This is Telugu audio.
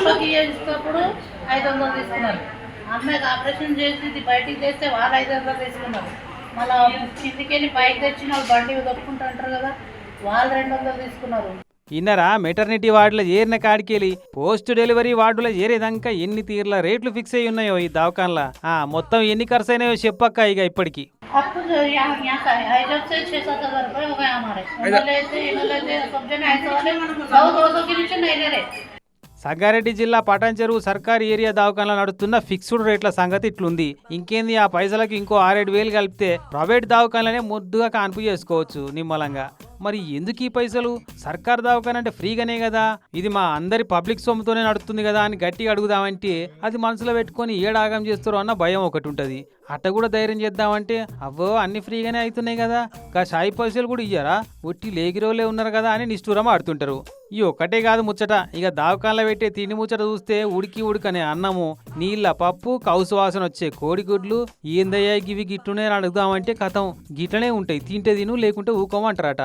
పాపకి ఐదు వందలు తీసుకున్నారు. అమ్మాయికి ఆపరేషన్ చేసి ఇది బయటికి తెస్తే వాళ్ళు ఐదు వందలు తీసుకున్నారు. మళ్ళీ కిందికెళ్ళి బయట తెచ్చిన వాళ్ళు బండి దొక్కుంటుంటారు కదా వాళ్ళు రెండు వందలు తీసుకున్నారు. ఇన్నరా మెటర్నిటీ వార్డులో చేరిన కాడికెళ్ళి పోస్ట్ డెలివరీ వార్డులో చేరేదాకా ఎన్ని తీర్ల రేట్లు ఫిక్స్ అయి ఉన్నాయో ఈ దవాఖాన్లా ఆ మొత్తం ఎన్ని ఖర్చు అయినాయో చెప్పక్క ఇక ఇప్పటికి. तो जो यहाँ यहाँ का है जब से छः सात हजार रुपये हो गए हमारे उन्होंने लेते इन्होंने लेते सब जन ऐसे वाले सौ दो सौ के नीचे नहीं ले रहे సంగారెడ్డి జిల్లా పటాన్ చెరువు సర్కారీ ఏరియా దవాఖానలో నడుస్తున్న ఫిక్స్డ్ రేట్ల సంగతి ఇట్లుంది. ఇంకేంది ఆ పైసలకు ఇంకో ఆరేడు వేలు కలిపితే ప్రైవేట్ దవాఖానలనే ముద్దుగా కాన్పు చేసుకోవచ్చు నిమ్మలంగా. మరి ఎందుకు ఈ పైసలు? సర్కార్ దవాఖాన అంటే ఫ్రీగానే కదా ఇది మా అందరి పబ్లిక్ సొమ్ముతోనే నడుస్తుంది కదా అని గట్టిగా అడుగుదామంటే అది మనసులో పెట్టుకొని ఏడాగం చేస్తారో అన్న భయం ఒకటి ఉంటుంది అట్ట కూడా ధైర్యం చేద్దామంటే అవ్వో అన్ని ఫ్రీగానే అవుతున్నాయి కదా గా పైసలు కూడా ఇయ్యారా? ఒట్టి లేగిరోలే ఉన్నారు కదా అని నిష్ఠూరం ఆడుతుంటారు. ఈ ఒక్కటే కాదు ముచ్చట. ఇక దావకాల్లో పెట్టే తిండి ముచ్చట చూస్తే ఉడికి ఉడికనే అన్నము. నీళ్ళ పప్పు కౌసు వాసన వచ్చే కోడిగుడ్లు ఏందయ్యా గివి గిట్టునే అడుగుదామంటే కథం. గిట్లనే ఉంటాయి తింటే తిను లేకుంటే ఊకోమంటారట.